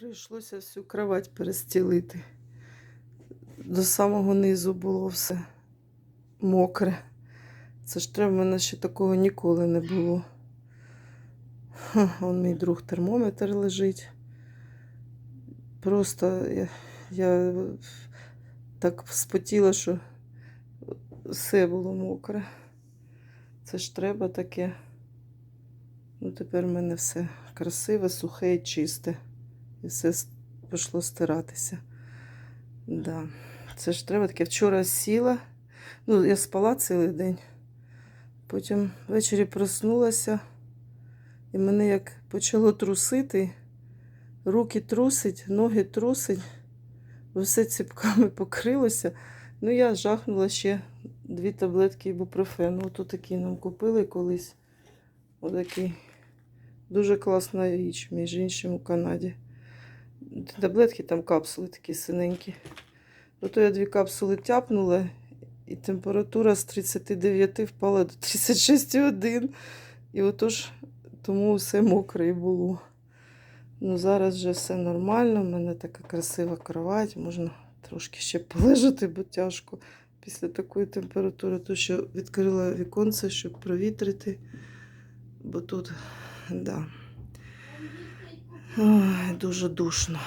Прийшлося всю кровать перестілити. До самого низу було все мокре. Це ж треба, в мене ще такого ніколи не було. Ха, мій друг термометр лежить. Просто я, я так спотіла, що все було мокре. Це ж треба таке. Ну, тепер в мене все красиве, сухе і чисте. І все пішло стиратися. Да. Це ж треба таке. Вчора сіла. Ну, я спала цілий день. Потім ввечері проснулася, і мене як почало трусити. Руки трусить, ноги трусить, все ціпками покрилося. Ну, я жахнула ще дві таблетки ібупрофену. Ото такі нам купили колись. Отакий. Дуже класна річ, між іншим у Канаді. Таблетки, там капсули такі синенькі. Ото я дві капсули тяпнула, і температура з 39 впала до 36,1. І отож тому все мокре і було. Ну, зараз вже все нормально. У мене така красива кровать. Можна трошки ще полежати, бо тяжко після такої температури. То що відкрила віконце, щоб провітрити. Бо тут, да. Ой, дуже душно.